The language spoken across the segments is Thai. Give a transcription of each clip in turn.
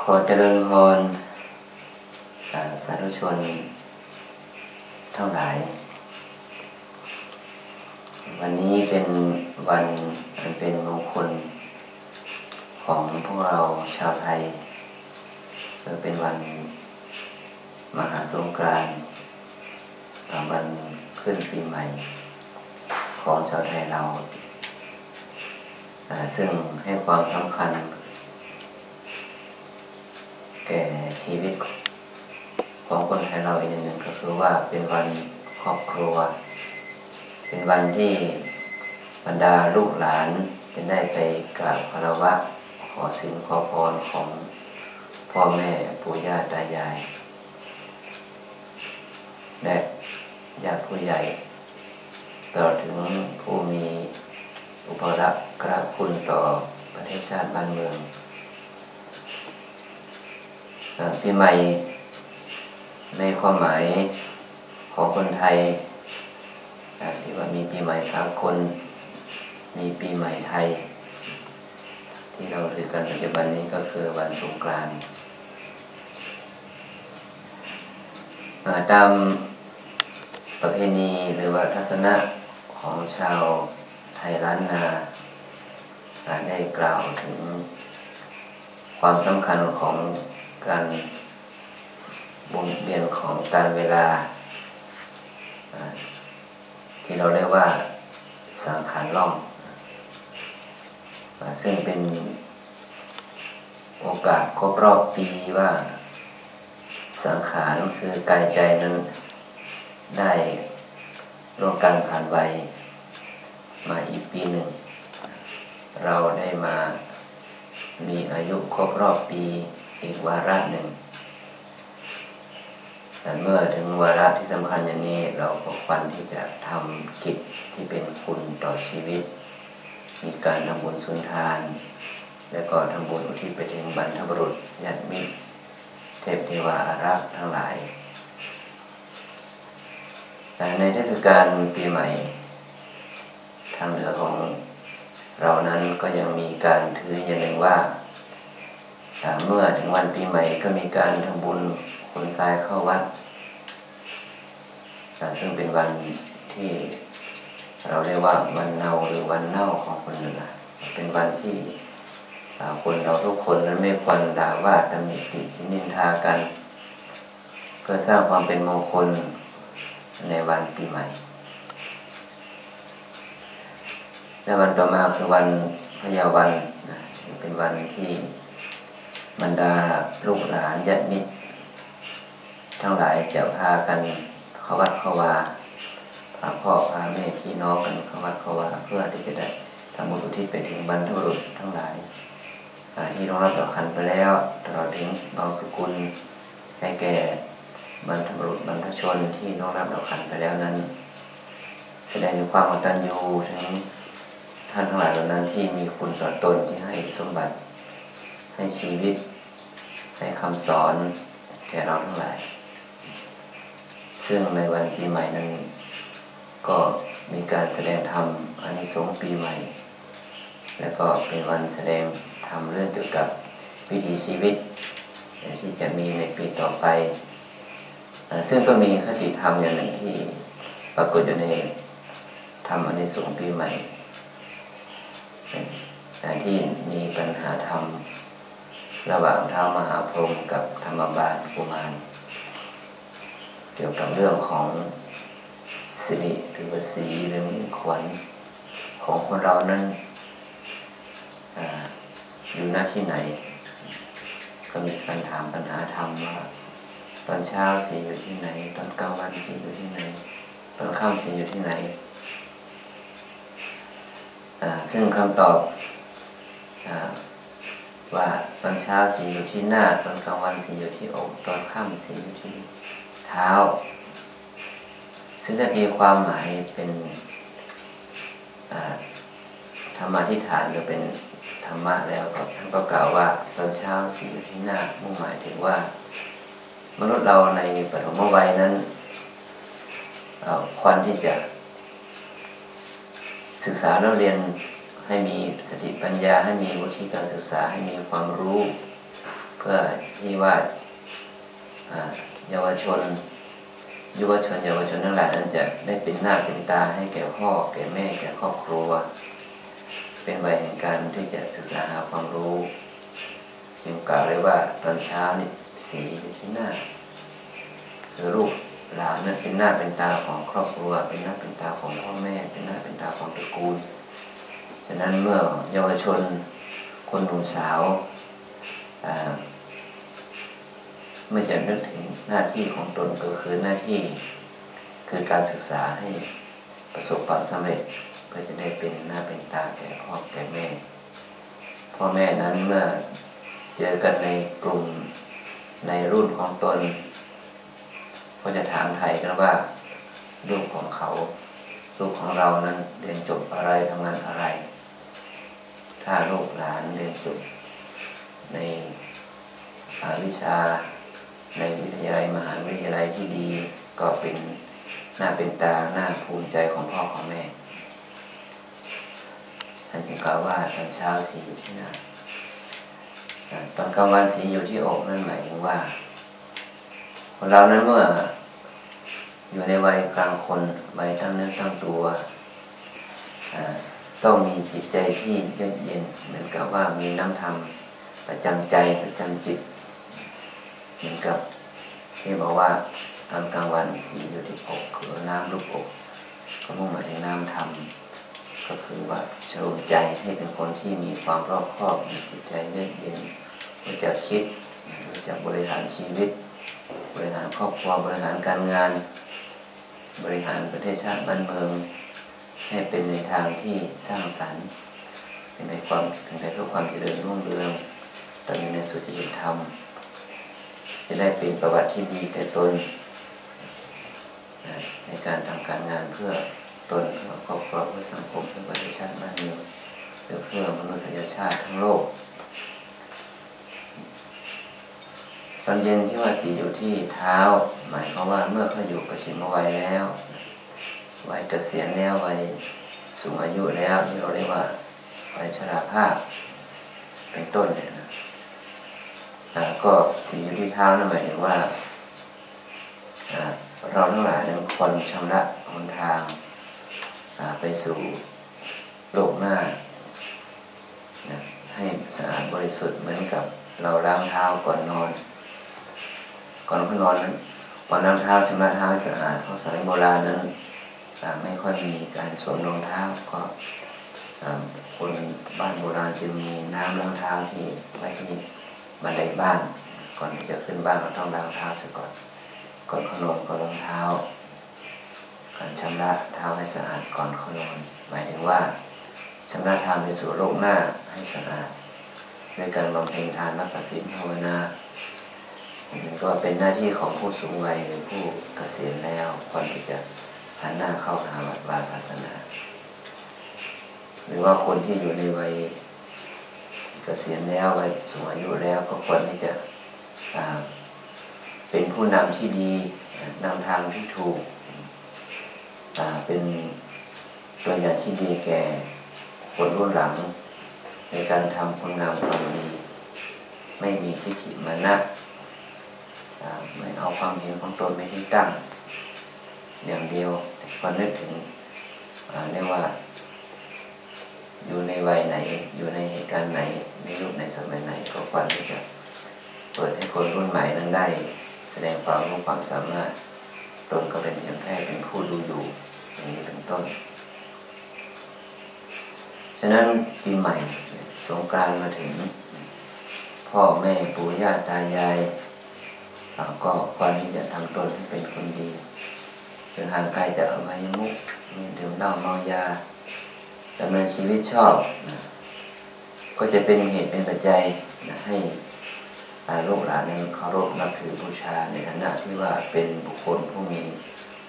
ขอเจริญพรสาธุชนทั้งหลาย วันนี้เป็นวันอันเป็นมงคล ของพวกเราชาวไทยเป็นวันมหาสงกรานต์วันขึ้นปีใหม่ ของชาวไทยเรา ซึ่งให้ความสำคัญ แก่ชีวิตของคนไทยเราอีกหนึ่งก็คือว่าเป็นวันครอบครัว เป็นวันที่บรรดาลูกหลานจะได้ไปกราบคารวะขอสินขอพรของพ่อแม่ปู่ย่าตายาย และญาติผู้ใหญ่ตลอดถึงผู้มีอุปรักกระคุณต่อประเทศชาติบ้านเมือง ปีใหม่ในความหมายของคนไทยที่ว่ามีปีใหม่สากล มีปีใหม่ไทย ที่เราถือกันปัจจุบันนี้ก็คือวันสงกรานต์อ่าตามประเพณีหรือว่าทัศนะของชาวไทยล้านนาได้กล่าวถึงความสำคัญของ การวงเวียนของการเวลา ที่เราเรียกว่าสังขารล่อง ซึ่งเป็นโอกาสครบรอบปีว่าสังขารคือกายใจนั้นได้ร่วมกันผ่านไปมาอีกปีหนึ่ง เราได้มามีอายุครบรอบปี อีกวาระหนึ่งแต่เมื่อถึงวาระที่สำคัญอย่างนี้เราก็ควรที่จะทำกิจที่เป็นคุณต่อชีวิต มีการทำบุญสุนทาน และก็ทำบุญอุทิศไปถึงบรรพบุรุษญาติมิตรเทพเทวาอารักษ์ทั้งหลายแต่ในเทศกาลปีใหม่ ทางเหนือของเรานั้นก็ยังมีการถืออย่างหนึ่งว่า เมื่อถึงวันปีใหม่ก็มีการทำบุญขนทรายเข้าวัดซึ่งเป็นวันที่เราเรียกว่าวันเนาหรือวันเน่าของคนเหนือเป็นวันที่คนเราทุกคนนั้นไม่ควรด่าว่าตำหนิติชินินทากัน เพื่อสร้างความเป็นมงคลในวันปีใหม่ และวันต่อมาคือวันพยาวันเป็นวันที่ บรรดาลูกหลานญาติมิตรทั้งหลายจะพากันเข้าวัดเข้าวาพาพ่อพาแม่พี่น้องกันเข้าวัดเข้าวาเพื่อที่จะได้ทำบุญอุทิศไปถึงบรรพบุรุษทั้งหลายที่รองรับดอกขันไปแล้วตลอดถึงบางสกุลให้แก่บรรพบุรุษบรรพชนที่น้องรับดอกขันไปแล้วนั้น แสดงถึงความกตัญญูถึงท่านทั้งหลายเหล่านั้นที่มีคุณต่อตนที่ให้สมบัติ ให้ชีวิต ให้คำสอนแก่เราทั้งหลาย ซึ่งในวันปีใหม่นั้น ก็มีการแสดงธรรมอานิสงส์ปีใหม่ แล้วก็เป็นวันแสดงธรรมเรื่องเกี่ยวกับวิถีชีวิต ที่จะมีในปีต่อไป ซึ่งก็มีคติธรรมอย่างหนึ่งที่ปรากฏอยู่ในธรรมอนิสงส์ปีใหม่แต่ที่มีปัญหาธรรม ระหว่างเท้ามหาพรหมกับธรรมบาลกุมารเกี่ยวกับเรื่องของสิริหรือว่าสีหรือมีขวัญของคนเรานั้นออยู่หน้าที่ไหน ก็มีการถามปัญหาธรรมว่าตอนเช้าสีอยู่ที่ไหน ตอนกลางวันสีอยู่ที่ไหน ตอนค่ำสีอยู่ที่ไหนซึ่งคำตอบอ ว่าตอนเช้าสีอยู่ที่หน้าตอนกลางวันสีอยู่ที่อกตอนค่ำสีอยู่ที่เท้า ซึ่งถ้าตีความหมายเป็นธรรมาทิฏฐานหรือเป็นธรรมะแล้วก็ท่านก็กล่าวว่าตอนเช้าสีอยู่ที่หน้ามุ่งหมายถึงว่า มนุษย์เราในปฐมวัยนั้นควรที่จะ ศึกษาแล้วเรียน ให้มีสติปัญญาให้มีวุฒิการศึกษาให้มีความรู้ เพื่อที่ว่าเยาวชนยุวชนเยาวชนทั้งหลายนั้นจะได้เป็นหน้าเป็นตาให้แก่พ่อแก่แม่แก่ครอบครัว เป็นวัยแห่งการที่จะศึกษาหาความรู้จึงกล่าวเลยว่าตอนเช้านี่สีอยู่ที่หน้าคือรูปหลานนั้นเป็นหน้าเป็นตาของครอบครัว เป็นหน้าเป็นตาของพ่อแม่ เป็นหน้าเป็นตาของตระกูล ฉะนั้นเมื่อเยาวชนคนหนุ่มสาวไม่จะนึกถึงหน้าที่ของตนก็คือหน้าที่คือการศึกษาให้ประสบความสำเร็จเพื่อจะได้เป็นหน้าเป็นตาแก่พ่อแก่แม่ พ่อแม่นั้นเมื่อเจอกันในกลุ่มในรุ่นของตน ก็จะถามไทยกันว่าลูกของเขา ลูกของเรานั้นเรียนจบอะไรทำงานอะไร ถ้าลูกหลานเรียนจบในวิชาในวิทยาลัยมหาวิทยาลัยที่ดีก็เป็นหน้าเป็นตาหน้าภูมิใจของพ่อของแม่ ท่านจึงกล่าวว่าตอนเช้าสีอยู่ที่หน้าตอนกลางวันสีอยู่ที่อกนั่นหมายถึงว่าคนเรานั้นเมื่ออยู่ในวัยกลางคนวัยตั้งเนื้อตั้งตัว ต้องมีจิตใจที่เยือกเย็นเหมือนกับว่ามีน้ำธรรมประจำใจประจำจิต เหมือนกับที่บอกว่าตอนกลางวันสีอยู่ที่อกคือน้ำลูกอกก็มุ่งหมายถึงน้ำธรรมก็คือว่าชโลมใจให้เป็นคนที่มีความรอบคอบมีจิตใจเยือกเย็นรู้จักคิดรู้จักบริหารชีวิต บริหารครอบครัวบริหารการงาน บริหารประเทศชาติบ้านเมือง ให้เป็นในทางที่สร้างสรรค์ เป็นในความเป็นในเพื่อความเจริญรุ่งเรืองตอนนี้ในสุจริตธรรม จะได้เป็นประวัติที่ดีแต่ตน ในการทำการงานเพื่อตนเพื่อครอบครัวเพื่อสังคมเพื่อประเทศชาติบ้านเมืองเพื่อเพื่อมนุษยชาติทั้งโลกตอนเย็นที่ว่าสีอยู่ที่เท้า หมายความว่าเมื่อเขาอยู่กับชิมวัยแล้ว วัยเกษียณแล้ววัยสูงอายุแล้วที่เราเรียกว่าวัยชราภาพ เป็นต้นเนี่ยนะก็สีอยู่ที่เท้านั่นหมายถึงว่าเราทั้งหลายนั้นควรชำระหนทางไปสู่โลกหน้าให้สะอาดบริสุทธิ์เหมือนกับเราล้างเท้าก่อนนอน ก่อนนอนนั้นก่อนล้างเท้าชำระเท้าให้สะอาดเพราะสมัยโบราณนั้น ไม่ค่อยมีการสวมรองเท้าก็คนบ้านโบราณจะมีน้ำล้างเท้าที่ไว้ที่บันไดบ้านก่อนจะขึ้นบ้านเราต้องล้างเท้าเสียก่อนก่อนขนอนก็รองเท้าการชำระเท้าให้สะอาดก่อนขนอนหมายถึงว่าชำระเท้าในสู่โลกหน้าให้สะอาดด้วยการบำเพ็ญทานรักษาศีลภาวนานี่ก็เป็นหน้าที่ของผู้สูงวัยหรือผู้เกษียณแล้วควรที่จะ หันหน้าเข้าหาวัดวาศาสนา หรือว่าคนที่อยู่ในวัยเกษียณแล้ววัยสูงอายุแล้วก็ควรที่จะเป็นผู้นำที่ดีนำทางที่ถูกเป็นตัวอย่างที่ดีแก่คนรุ่นหลัง ในการทำคุณงามความดี ไม่มีทิฏฐิมานะไม่เอาความเห็นของตนไม่ที่ตั้ง อย่างเดียวควนึกถึงเรียกว่า อยู่ในวัยไหน อยู่ในเหตุการณ์ไหนในยุคในสมัยไหน ก็ควรที่จะเปิดให้คนรุ่นใหม่นั้นได้ แสดงความรู้ความสามารถตนก็เป็นเพียงแค่เป็นผู้ดูอยู่อย่างนี้เป็นต้น ฉะนั้นปีใหม่สงกรานมาถึง พ่อแม่ปู่ย่าตายายก็ควรที่จะทำตนให้เป็นคนดี ถึงห่างไกลจากอบายมุกมีดื่มเหล้าเมายาดำเนินชีวิตชอบนะก็จะเป็นเหตุเป็นปัจจัยนะให้ลูกหลานนั้นเคารพนับถือบูชาในฐานะที่ว่าเป็นบุคคลผู้มี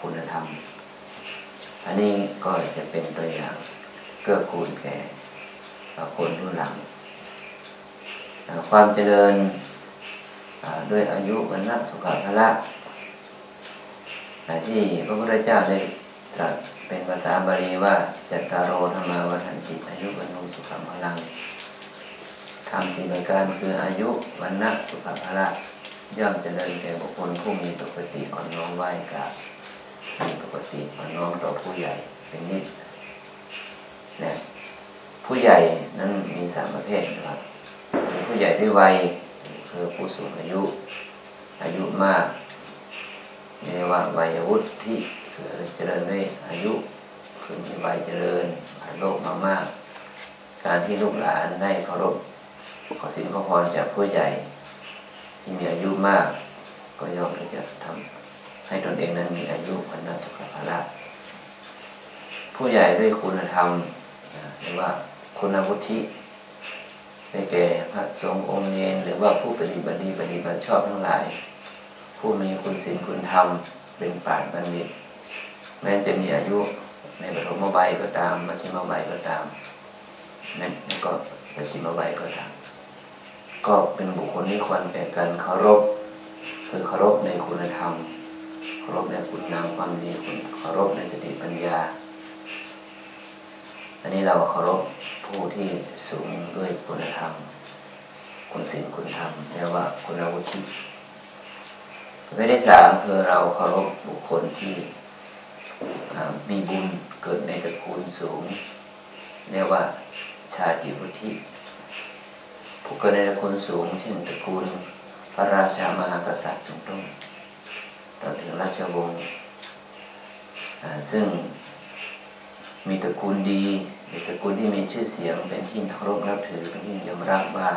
คุณธรรม อันนี้ก็จะเป็นตัวอย่างเกื้อกูลแก่คนรุ่นหลัง ความเจริญด้วยอายุวันนะสุขภาระ ที่พระพุทธเจ้าได้ตรัสเป็นภาษาบาลีว่าจัตตารโอธรรมาวันติอายุวันโนสุขังพลังธรทำสี่ประการคืออายุวันนะสุขภาระย่อมจะเจริญแก่บุคคลผู้มีปกติอ่อนน้อมไหวกับมีปกติอ่อนน้อมต่อผู้ใหญ่เป็นนิดนะผู้ใหญ่นั้นมีสามประเภทนะครับผู้ใหญ่ด้วยวัยคือผู้สูงอายุ อายุมาก เรียกว่าวัยวุฒิที่อเจริญด้วยอายุคือมีวัยเจริญผ่านโลกมามาก การที่ลูกหลานได้เคารพขอสิ่งขอพรจากผู้ใหญ่ ที่มีอายุมาก ก็ย่อมที่จะทำให้ตนเองนั้นมีอายุวันนาสุขภาระผู้ใหญ่ด้วยคุณธรรมหรือว่าคุณวุฒิได้แก่พระสงฆ์องค์เนรหรือว่าผู้ปฏิบัติดีปฏิบัติชอบทั้งหลาย ผู้มีคุณศีลคุณธรรมเป็นปราชญ์บัณฑิตแม้จะมีอายุในปฐมวัยก็ตามมัชฌิมวัยก็ตามนั่นก็ปชิมวัยก็ตามก็เป็นบุคคลที่ควรแก่การเคารพคือเคารพในคุณธรรมเคารพในคุณงามความดีคุณเคารพในสติปัญญา อันนี้เราเคารพผู้ที่สูงด้วยคุณธรรม คุณศีลคุณธรรมเรียกว่าคุณวุฒิ ประเภทที่สามคือเราเคารพบุคคลที่มีบุญเกิดในตระกูลสูง เรียกว่าชาติวุฒิผู้เกิดในตระกูลสูง เช่นตระกูลพระราชามหากษัตริย์เป็นต้นต่อถึงราชวงศ์ซึ่งมีตระกูลดีเป็นตระกูลที่มีชื่อเสียง เป็นที่เคารพนับถือเป็นที่ยอมรับว่า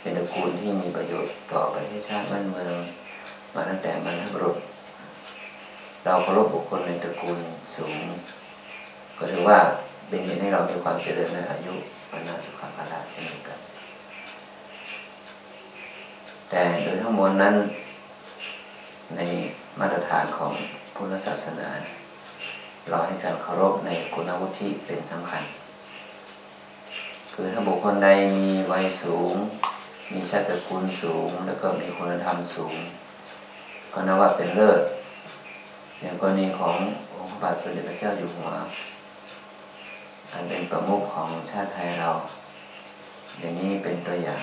เป็นตระกูลที่มีประโยชน์ต่อประเทศชาติบ้านเมือง มาตั้งแต่บรรพบุรุษ เราเคารพบุคคลในตระกูลสูง ก็ถือว่าเป็นเหตุให้เรามีความเจริญในอายุวันนาสุขภาระเช่นเดียวกัน แต่โดยทั้งมวลนั้น ในมาตรฐานของพุทธศาสนา เราให้การเคารพในคุณวุฒิเป็นสำคัญ คือถ้าบุคคลใดมีวัยสูง มีชาติตระกูลสูง แล้วก็มีคุณธรรมสูง ก็นับว่าเป็นเลิศอย่างกรณีขององค์พระบาทสมเด็จพระเจ้าอยู่หัวอันเป็นประมุขของชาติไทยเรา อย่างนี้เป็นตัวอย่าง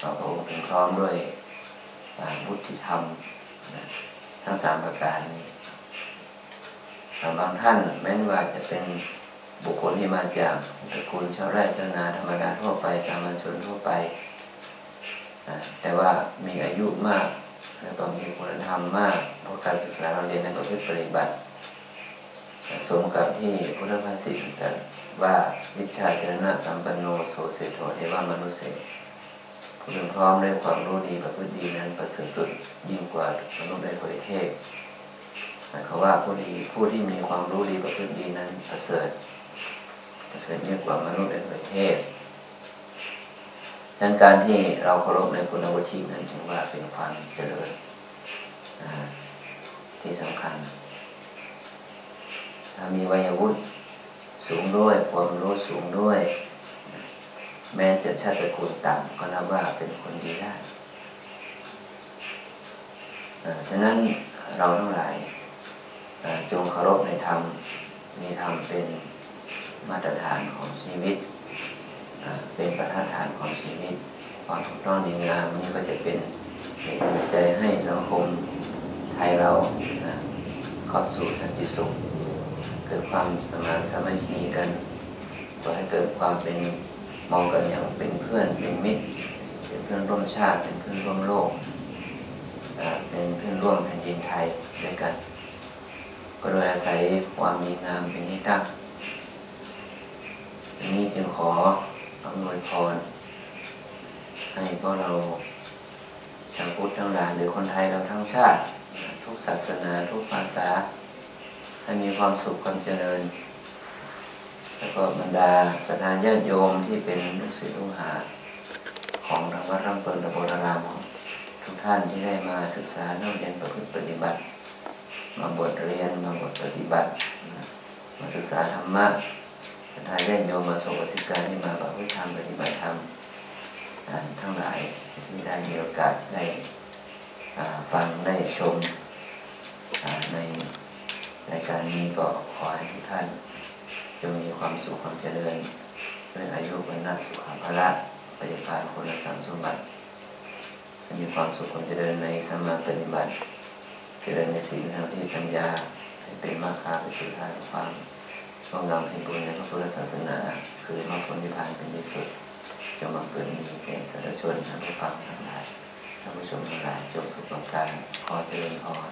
พระองค์ถึงพร้อมด้วยบุติธรรมทั้งสามประการนี้บางท่านแม้ว่าจะเป็นบุคคลที่มาจากตระกูลชาวไร่ชาวนาธรรมดาทั่วไปสามัญชนทั่วไป แต่ว่ามีอายุมาก แล้วก็มีคุณธรรมมากเพราะการศึกษาเราเรียนในประเภทปฏิบัติสมกับที่พุทธภาษิตกันว่าวิชาจรณะสัมปันโนโสเสโทเทวามนุษย์เสผู้ถึงพร้อมด้วยความรู้ดีประพฤติดีนั้นประเสริฐสุดยิ่งกว่ามนุษย์ในประเทศหมายความว่าผู้ดีผู้ที่มีความรู้ดีประพฤติดีนั้นประเสริฐประเสริฐยิ่งกว่ามนุษย์ในประเทศ ดังการที่เราเคารพในคุณวุฒินั้นจึงว่าเป็นความเจริญที่สำคัญ ถ้ามีวัยวุฒิสูงด้วยความรู้สูงด้วย แม้จะชาติตระกูลต่ำก็นับว่าเป็นคนดีได้ฉะนั้นเราทั้งหลายจงเคารพในธรรมมีธรรมเป็นมาตรฐานของชีวิต เป็นประธานฐานของชีวิตความถูกต้องดีงามนี้ก็จะเป็นเหตุปัจจัยให้สังคมไทยเราเข้าสู่สันติสุข เกิดความสมานสามัคคีกันก็ให้เกิดความเป็นมองกันอย่างเป็นเพื่อนเป็นมิตรเป็นเพื่อนร่วมชาติเป็นเพื่อนร่วมโลกเป็นเพื่อนร่วมแผ่นดินไทยด้วยกัน ก็โดยอาศัยความมีงามเป็นที่ตั้งนี้จึงขอ อำนวยพรให้พวกเราชาวพุทธทั้งหลายหรือคนไทยเราทั้งชาติ ทุกศาสนาทุกภาษา ให้มีความสุขความเจริญ แล้วก็บรรดาสถานญาติโยมที่เป็นลูกศิษย์ลูกหา ของธรรมะรัมเปิลตะโบรามทุกท่านที่ได้มาศึกษาเรียนประพฤติปฏิบัติ มาบทเรียนมาบทปฏิบัติ มาศึกษาธรรมะ สถานญาติโยมมาสกสิการที่มาประพฤติธรรมปฏิบัติธรรมทั้งหลายที่ได้มีโอกาสได้ฟังได้ชมในในการนี้ก็ขอให้ทุกท่านจงมีความสุขความเจริญด้วยอายุวันนัสุขภาระฏิภาณคนละสังสมบัติมีความสุขความเจริญในสมมาปฏิบัติเจริญในศีลสมาธิปัญญาให้เป็นมาคาไปสู่ทางความ งอกงามแห่งบุญในพระพุทธศาสนา คือมรรคผลนิพพานเป็นที่สุดจงมาเกิดมีแก่สาธุชนท่านผู้ฟังทั้งหลายท่านผู้ชมทั้งหลายจงทุกประการขอเจริญพร